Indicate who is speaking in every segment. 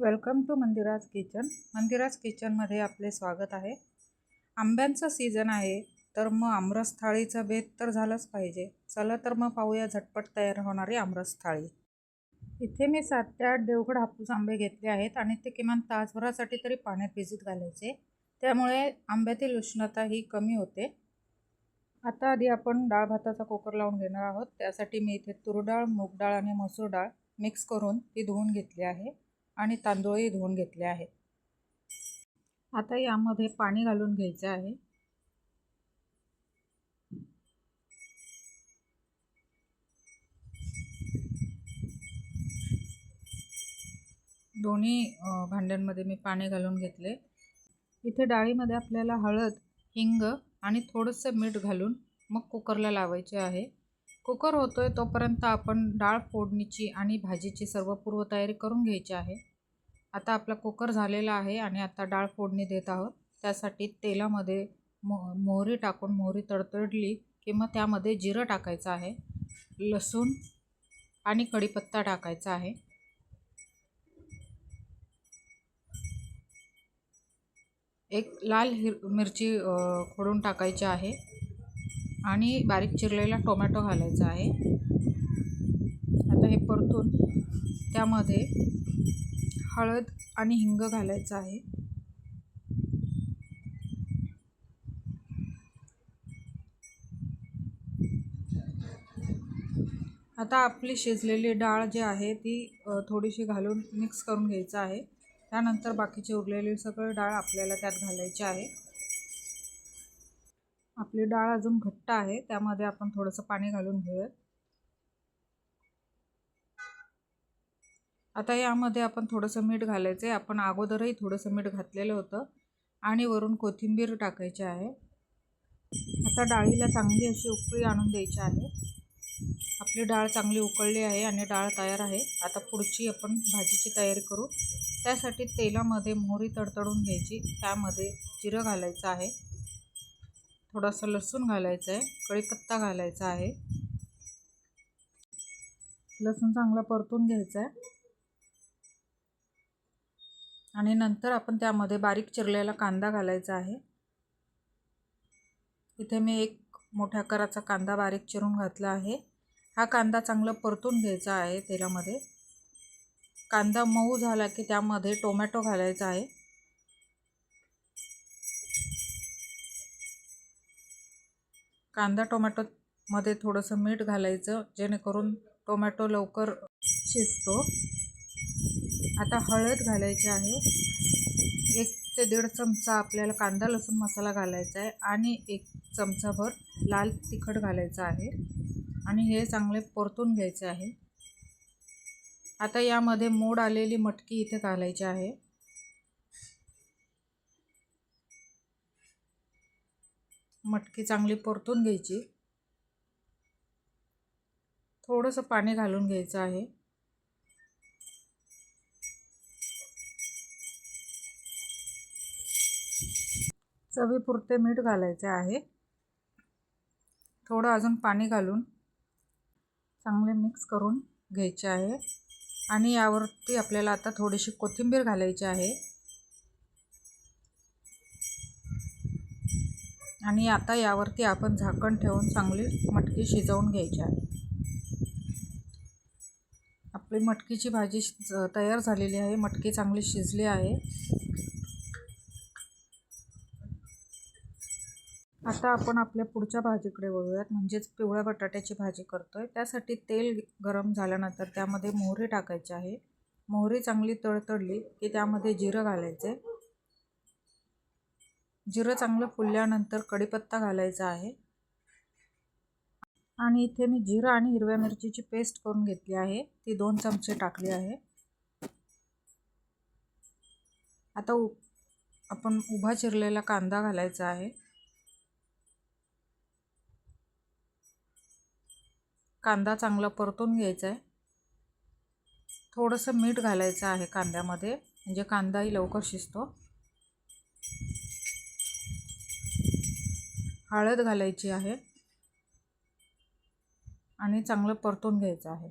Speaker 1: Welcome to Mandira's kitchen Mandira's किचनमध्ये आपले स्वागत आहे. आंब्यांचं सीझन आहे तर मग आमरस थाळीचा बेत तर झालंच पाहिजे. चला तर मग पाहूया झटपट तयार होणारी आमरस थाळी इथे मी सात ते आठ देवगड हापूस आंबे घेतले आहेत आणि ते किमान तासभरासाठी तरी पाण्यात भिजत घालायचे. त्यामुळे आंब्यातील उष्णता ही कमी होते. आता आधी आपण डाळ भाताचा कुकर लावून घेणार आहोत. त्यासाठी मी इथे तूर डाळ मूग डाळ आणि मसूर डाळ मिक्स करून ती धुवून घेतली आहे. आणि तांदूळही धुवून घेतले आहेत. आता यामध्ये पाणी घालून घ्यायचे आहे. दोन्ही भांड्यांमध्ये मी पाणी घालून घेतले. इथे डाळीमध्ये आपल्याला हळद हिंग आणि थोडंसं मीठ घालून मग कुकरला लावायचे आहे. कुकर होतोय तोपर्यंत आपण डाळ फोडणीची आणि भाजीची सर्व पूर्वतयारी करून घ्यायची आहे. आता आपला कुकर झालेला आहे आणि आता डाळ फोडणी देत आहोत. त्यासाठी तेलामध्ये मो मोहरी टाकून मोहरी तडतडली की मग त्यामध्ये जिरं टाकायचं आहे लसूण आणि कढीपत्ता टाकायचा आहे. एक लाल हिर मिरची खोडून टाकायची आहे आणि बारीक चिरलेला टोमॅटो घालायचा आहे. आता हे परतून त्यामध्ये हळद आणि हिंग घालायचं आहे. आता आपली शिजलेली डाळ जी आहे ती थोडीशी घालून मिक्स करून घ्यायचं आहे. त्यानंतर बाकीची उरलेली सगळं डाळ आपल्याला त्यात घालायची आहे. आपली डाळ अजून घट्ट आहे त्यामध्ये आपण थोडंसं पाणी घालून घेऊयात. आता यामध्ये आपण थोडंसं मीठ घालायचं आहे. आपण अगोदरही थोडंसं मीठ घातलेलं होतं आणि वरून कोथिंबीर टाकायची आहे. आता डाळीला चांगली अशी उकळी आणून द्यायची आहे. आपली डाळ चांगली उकळली आहे आणि डाळ तयार आहे. आता पुढची आपण भाजीची तयारी करू. त्यासाठी तेलामध्ये मोहरी तडतडून घ्यायची. त्यामध्ये जिरं घालायचं आहे. थोडंसं लसूण घालायचं आहे. कढीपत्ता घालायचा आहे. लसूण चांगला परतून घ्यायचा आहे. आणि नंतर आपण त्यामध्ये बारीक चिरलेला कांदा घालायचा आहे. इथे मी एक मोठ्या आकाराचा कांदा बारीक चिरून घातला आहे. हा कांदा चांगला परतून घ्यायचा आहे तेलामध्ये. कांदा मऊ झाला की त्यामध्ये टोमॅटो घालायचा आहे. कांदा टोमॅटोमध्ये थोडंसं मीठ घालायचं जेणेकरून टोमॅटो लवकर शिजतो. आता हळद घालायची आहे. एक ते दीड चमचा आपल्याला कांदा लसूण मसाला घालायचा आहे आणि एक चमचाभर लाल तिखट घालायचं आहे. आणि हे चांगले परतून घ्यायचे आहे. आता यामध्ये मोड आलेली मटकी इथे घालायची आहे. मटकी चांगली परतून घ्यायची. थोडंसं पाणी घालून घ्यायचं आहे. चवीपुरते मीठ घालायचे आहे. थोडं अजून पाणी घालून चांगले मिक्स करून घ्यायचे आहे. आणि यावरती आपल्याला आता थोडीशी कोथिंबीर घालायची आहे. आणि आता यावरती आपण झाकण ठेवून चांगली मटकी शिजवून घ्यायची आहे. आपली मटकीची भाजी तयार झालेली आहे. मटकी चांगली शिजली आहे. आता आपण आपल्या पुढच्या भाजीकडे वळूयात. म्हणजेच पिवळ्या बटाट्याची भाजी करतो आहे त्यासाठी तेल गरम झाल्यानंतर त्यामध्ये मोहरी टाकायची आहे. मोहरी चांगली तळतळली की त्यामध्ये जिरं घालायचे जिरं चांगलं फुलल्यानंतर कढीपत्ता घालायचा आहे. आणि इथे मी जिरं आणि हिरव्या मिरचीची पेस्ट करून घेतली आहे. ती दोन चमचे टाकली आहे. आता उ आपण उभा चिरलेला कांदा घालायचा आहे. कांदा चांगला परतून घ्यायचा आहे थोडंसं मीठ घालायचं आहे कांद्यामध्ये म्हणजे कांदाही लवकर शिजतो. हळद घालायची आहे. आणि चांगलं परतून घ्यायचं आहे.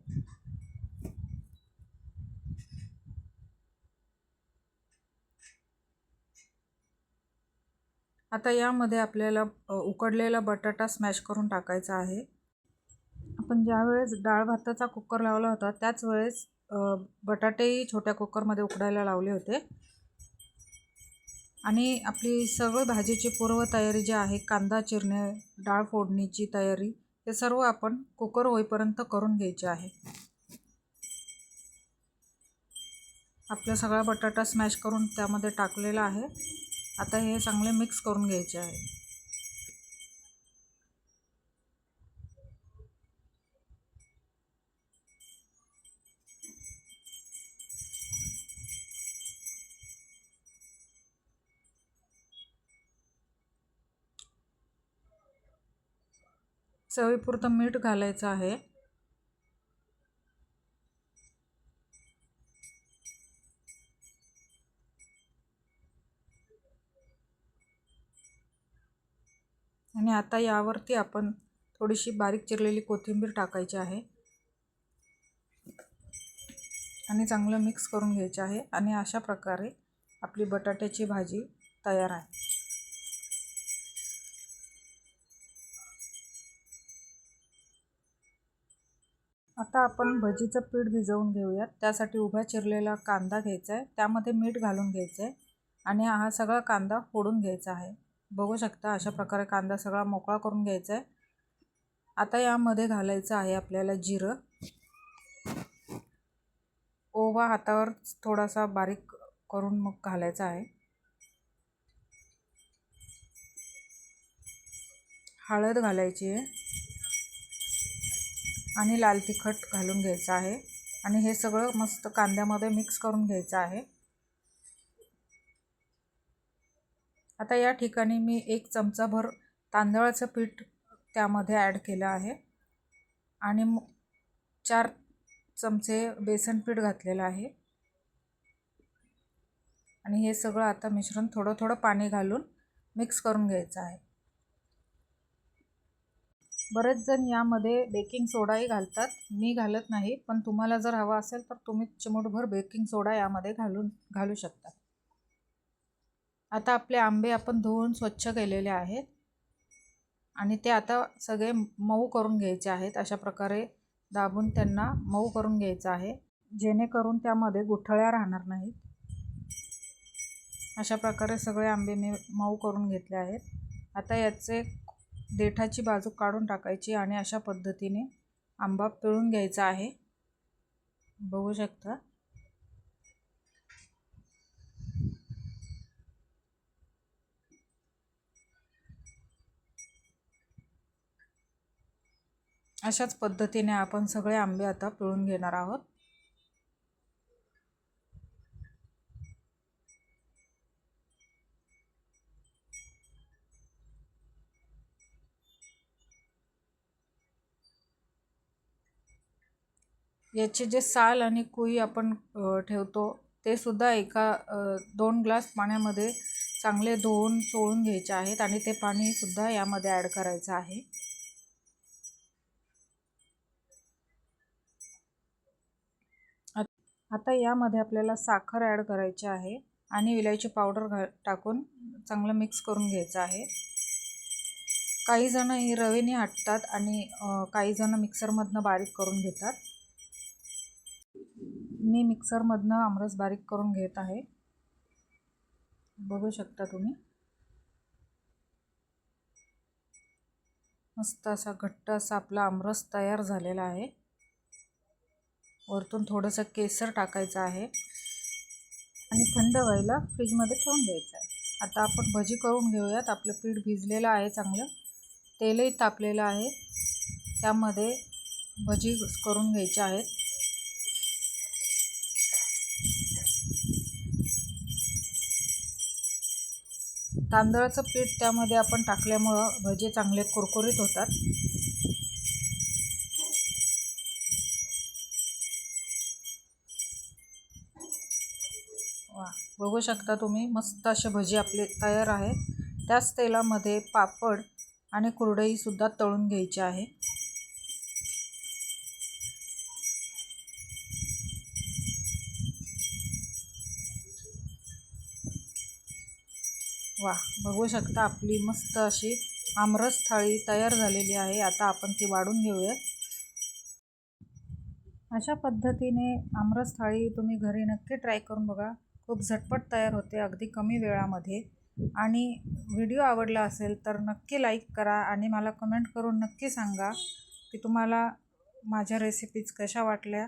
Speaker 1: आता यामध्ये आपल्याला उकडलेला बटाटा स्मॅश करून टाकायचा आहे. आपण ज्या वेळेस डाळ भाताचा कुकर लावला होता त्याच वेळेस बटाटेही छोट्या कुकरमध्ये उकडायला लावले होते. आणि आपली सगळी भाजीची पूर्वतयारी जी आहे कांदा चिरणे डाळ फोडणीची तयारी हे सर्व आपण कुकर होईपर्यंत करून घ्यायचे आहे. आपला सगळा बटाटा स्मॅश करून त्यामध्ये टाकलेला आहे. आता हे चांगले मिक्स करून घ्यायचे आहे. चवीपुरतं मीठ घालायचं आहे. आणि आता यावरती आपण थोडीशी बारीक चिरलेली कोथिंबीर टाकायची आहे. आणि चांगलं मिक्स करून घ्यायचं आहे. आणि अशा प्रकारे आपली बटाट्याची भाजी तयार आहे. आता आपण भजीचं पीठ भिजवून घेऊयात. त्यासाठी उभा चिरलेला कांदा घ्यायचा आहे. त्यामध्ये मीठ घालून घ्यायचं आहे. आणि हा सगळा कांदा फोडून घ्यायचा आहे. बघू शकता अशा प्रकारे कांदा सगळा मोकळा करून घ्यायचा आहे. आता यामध्ये घालायचं आहे आपल्याला जिरं. ओवा हातावर थोडासा बारीक करून मग घालायचा आहे. हळद घालायची आहे. आणि लाल तिखट घालून घ्यायचं आहे. आणि हे सगळं मस्त कांद्यामध्ये मिक्स करून घ्यायचं आहे. आता या ठिकाणी मी एक चमचाभर तांदळाचं पीठ त्यामध्ये ॲड केलं आहे. आणि चार चमचे बेसन पीठ घातलेलं आहे. आणि हे सगळं आता मिश्रण थोडं थोडं पाणी घालून मिक्स करून घ्यायचं आहे. बरेच जण यामध्ये बेकिंग सोडाही घालतात. मी घालत नाही पण तुम्हाला जर हवा असेल तर तुम्ही चिमूटभर बेकिंग सोडा यामध्ये घालून घालू शकता. आता आपले आंबे आपण धुवून स्वच्छ केलेले आहेत. आणि ते आता सगळे मऊ करून घ्यायचे आहेत. अशा प्रकारे दाबून त्यांना मऊ करून घ्यायचं आहे. जेणेकरून त्यामध्ये गुठळ्या राहणार नाहीत. अशा प्रकारे सगळे आंबे मी मऊ करून घेतले आहेत. आता याचे देठाची बाजू काढून टाकायची आणि अशा पद्धतीने आंबा पिळून घ्यायचा आहे. बघू शकता. अशाच पद्धतीने आपण सगळे आंबे आता पिळून घेणार आहोत. याचे जे साल आणि कुई आपण ठेवतो ते सुद्धा एका दोन ग्लास पाण्यामध्ये चांगले धुवून चोळून घ्यायचे आहेत आणि ते पाणीसुद्धा यामध्ये ॲड करायचं आहे. आता यामध्ये आपल्याला साखर ॲड करायची आहे आणि विलायची पावडर घा टाकून चांगलं मिक्स करून घ्यायचं आहे. काही जण ही रवेने हाटतात आणि काही जण मिक्सरमधनं बारीक करून घेतात. मी मिक्सरमधनं आमरस बारीक करून घेत आहे. बघू शकता तुम्ही. मस्त असा घट्ट असा आपला आमरस तयार झालेला आहे. वरतून थोडंसं केसर टाकायचं आहे. आणि थंड व्हायला फ्रीजमध्ये ठेवून द्यायचं आहे. आता आपण भजी करून घेऊयात. आपलं पीठ भिजलेलं आहे चांगलं. तेलही तापलेलं आहे. त्यामध्ये भजी करून घ्यायच्या आहेत. तांदळाचं पीठ त्यामध्ये आपण टाकल्यामुळं भजे चांगले कुरकुरीत होतात. वा बघू शकता तुम्ही मस्त असे भजी आपले तयार आहे त्याच तेलामध्ये पापड आणि कुरडईसुद्धा तळून घ्यायची आहे. वा बघू शकता आपली मस्त अशी आमरस थाळी तयार झालेली आहे. आता आपण ती वाढून घेऊया. अशा पद्धतीने आमरस थाळी तुम्ही घरी नक्की ट्राय करून बघा. खूप झटपट तयार होते अगदी कमी वेळामध्ये. आणि व्हिडिओ आवडला असेल तर नक्की लाईक करा आणि मला कमेंट करून नक्की सांगा की तुम्हाला माझ्या रेसिपीज कशा वाटल्या.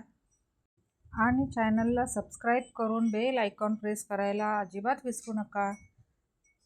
Speaker 1: आणि चॅनलला सबस्क्राईब करून बेल आयकॉन प्रेस करायला अजिबात विसरू नका.